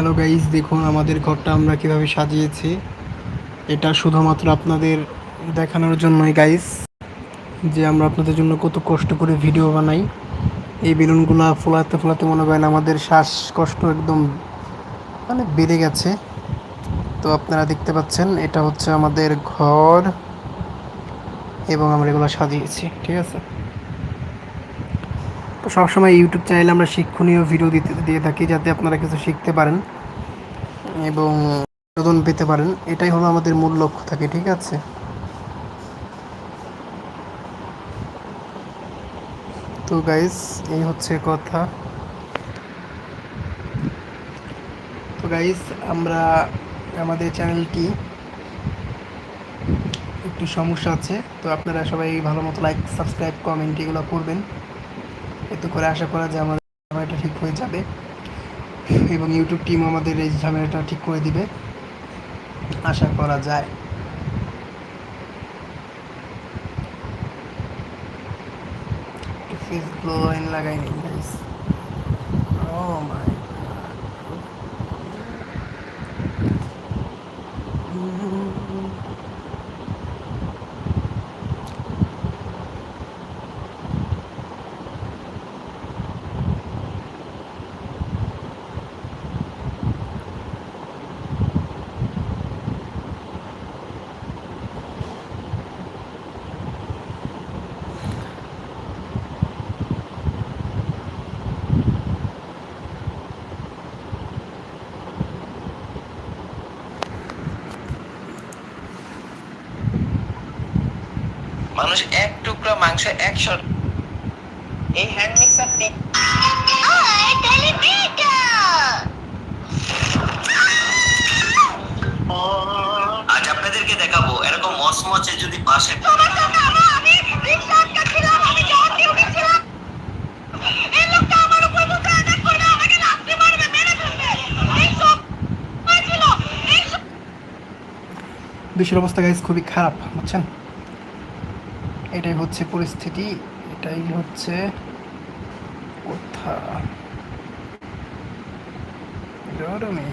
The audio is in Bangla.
হ্যালো গাইজ দেখুন আমাদের ঘরটা আমরা কীভাবে সাজিয়েছি। এটা শুধুমাত্র আপনাদের দেখানোর জন্যই গাইজ যে আমরা আপনাদের জন্য কত কষ্ট করে ভিডিও বানাই। এই বেলুনগুলো ফোলাতে ফোলাতে মনে করেন আমাদের শ্বাসকষ্ট একদম মানে বেড়ে গেছে। তো আপনারা দেখতে পাচ্ছেন, এটা হচ্ছে আমাদের ঘর, এবং আমরা এগুলো সাজিয়েছি, ঠিক আছে? সবসময় ইউটিউব চ্যানেলে আমরা শিক্ষণীয় ভিডিও দিতে, দিয়ে থাকি যাতে আপনারা কিছু শিখতে পারেন এবং বিনোদন পেতে পারেন। এটাই হলো আমাদের মূল লক্ষ্য থাকে, ঠিক আছে? তো গাইস এই হচ্ছে কথা। তো গাইস আমরা আমাদের চ্যানেলটি একটু সমস্যা আছে, তো আপনারা সবাই ভালো মতো লাইক সাবস্ক্রাইব কমেন্ট এগুলো করবেন। এতে করে আশা করা যায় আমাদের ঝামেলাটা ঠিক হয়ে যাবে। এবং ইউটিউব টিম আমাদের এই ঝামেলাটা ঠিক করে দিবে। আশা করা যায়। ফেস গ্লো লাইন লাগাই ও মাই মানুষ এক টুকরো মাংস একশো এই হ্যান্ড মিক্সারটি! আজ আপনাদেরকে দেখাবো এরকম মচমচে যদি পাশে দেশের অবস্থা গাইজ খুবই খারাপ, বুঝছেন এটাই হচ্ছে পরিস্থিতি এটাই হচ্ছে কথা। গরমে